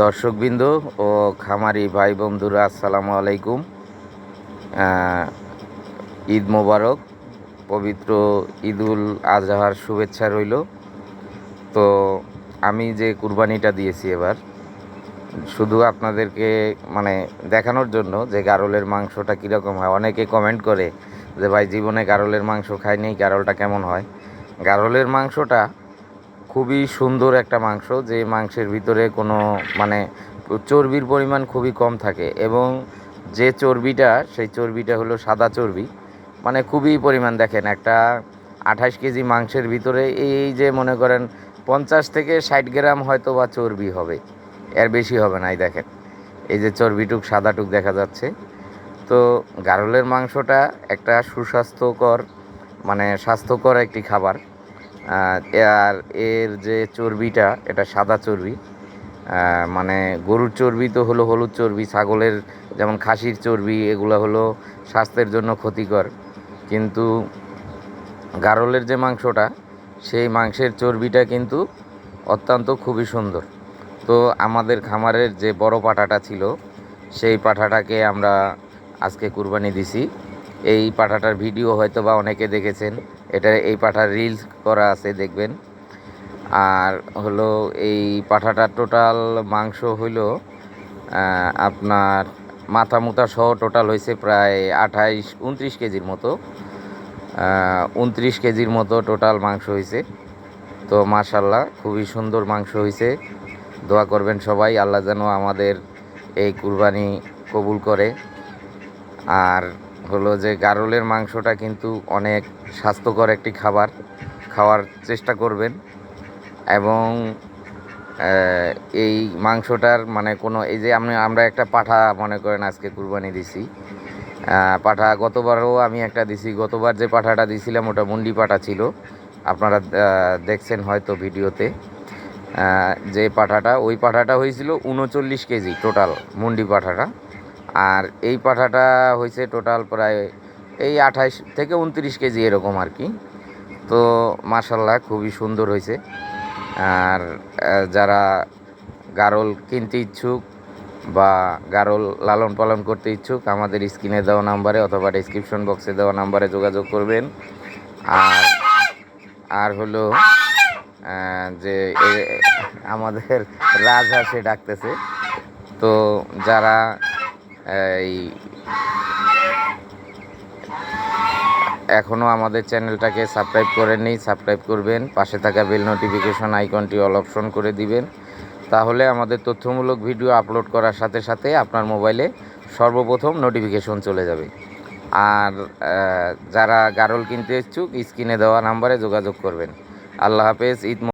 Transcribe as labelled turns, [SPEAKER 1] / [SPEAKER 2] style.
[SPEAKER 1] দর্শকবৃন্দ ও খামারি ভাই বন্ধুরা, আসসালামু আলাইকুম। ঈদ মোবারক, পবিত্র ঈদুল আজহার শুভেচ্ছা রইল। তো আমি যে কুরবানিটা দিয়েছি এবার, শুধু আপনাদেরকে মানে দেখানোর জন্য যে গারলের মাংসটা কীরকম হয়। অনেকে কমেন্ট করে যে, ভাই, জীবনে গারলের মাংস খাইনি, গারলটা কেমন হয়? গারলের মাংসটা খুবই সুন্দর একটা মাংস, যে মাংসের ভিতরে কোনো মানে চর্বির পরিমাণ খুবই কম থাকে এবং যে চর্বিটা, সেই চর্বিটা হলো সাদা চর্বি। মানে খুবই পরিমাণ দেখেন, একটা আঠাশ কেজি মাংসের ভিতরে এই যে মনে করেন পঞ্চাশ থেকে ষাট গ্রাম হয়তো বা চর্বি হবে, এর বেশি হবে না, এই দেখেন। এই যে চর্বিটুক, সাদাটুক দেখা যাচ্ছে। তো গারলের মাংসটা একটা সুস্বাস্থ্যকর মানে স্বাস্থ্যকর একটি খাবার। আর এর যে চর্বিটা, এটা সাদা চর্বি। মানে গরুর চর্বি তো হলো হলুদ চর্বি, ছাগলের যেমন খাসির চর্বি, এগুলো হলো স্বাস্থ্যের জন্য ক্ষতিকর। কিন্তু গারলের যে মাংসটা, সেই মাংসের চর্বিটা কিন্তু অত্যন্ত খুবই সুন্দর। তো আমাদের খামারের যে বড় পাঠাটা ছিল, সেই পাঠাটাকে আমরা আজকে কুরবানি দিছি। এই পাঠাটার ভিডিও হয়তো বা অনেকে দেখেছেন। এটা এই পাঠার রিলস করা আছে, দেখবেন। আর হলো এই পাঠাটার টোটাল মাংস হইল আপনার মাথা মুথা সহ টোটাল হয়েছে প্রায় আঠাইশ, উনত্রিশ কেজির মতো। উনত্রিশ কেজির মতো টোটাল মাংস হয়েছে তো মাশাল্লাহ খুবই সুন্দর মাংস হয়েছে দোয়া করবেন সবাই, আল্লাহ যেন আমাদের এই কুরবানি কবুল করে। আর হলো যে গারলের মাংসটা কিন্তু অনেক স্বাস্থ্যকর একটি খাবার। খাওয়ার চেষ্টা করবেন। এবং এই মাংসটার মানে কোনো, এই যে আমি, আমরা একটা পাঠা মনে করেন আজকে কুরবানি দিছি। পাঠা গতবারও আমি একটা দিছি। গতবার যে পাঠাটা দিছিলাম ওটা মুন্ডি পাঠা ছিল। আপনারা দেখছেন হয়তো ভিডিওতে। যে পাঠাটা, ওই পাঠাটা হয়েছিল উনচল্লিশ কেজি টোটাল মুন্ডি পাঠাটা। আর এই পাঠাটা হয়েছে টোটাল প্রায় এই আঠাইশ থেকে উনত্রিশ কেজি এরকম আর কি। তো মাসাল্লাহ খুবই সুন্দর হয়েছে। আর যারা গারল কিনতে ইচ্ছুক বা গারল লালন পালন করতে ইচ্ছুক, আমাদের স্ক্রিনে দেওয়া নাম্বারে অথবা ডিসক্রিপশন বক্সে দেওয়া নাম্বারে যোগাযোগ করবেন। আর আর হলো যে আমাদের রাজহাঁসে ডাকতেছে। তো যারা এই এখনও আমাদের চ্যানেলটাকে সাবস্ক্রাইব করেননি, সাবস্ক্রাইব করবেন, পাশে থাকা বেল নোটিফিকেশন আইকনটি অল অপশন করে দিবেন। তাহলে আমাদের তথ্যমূলক ভিডিও আপলোড করার সাথে সাথে আপনার মোবাইলে সর্বপ্রথম নোটিফিকেশন চলে যাবে। আর যারা গারল কিনতে ইচ্ছুক, স্ক্রিনে দেওয়া নাম্বারে যোগাযোগ করবেন। আল্লাহ হাফেজ, ঈদ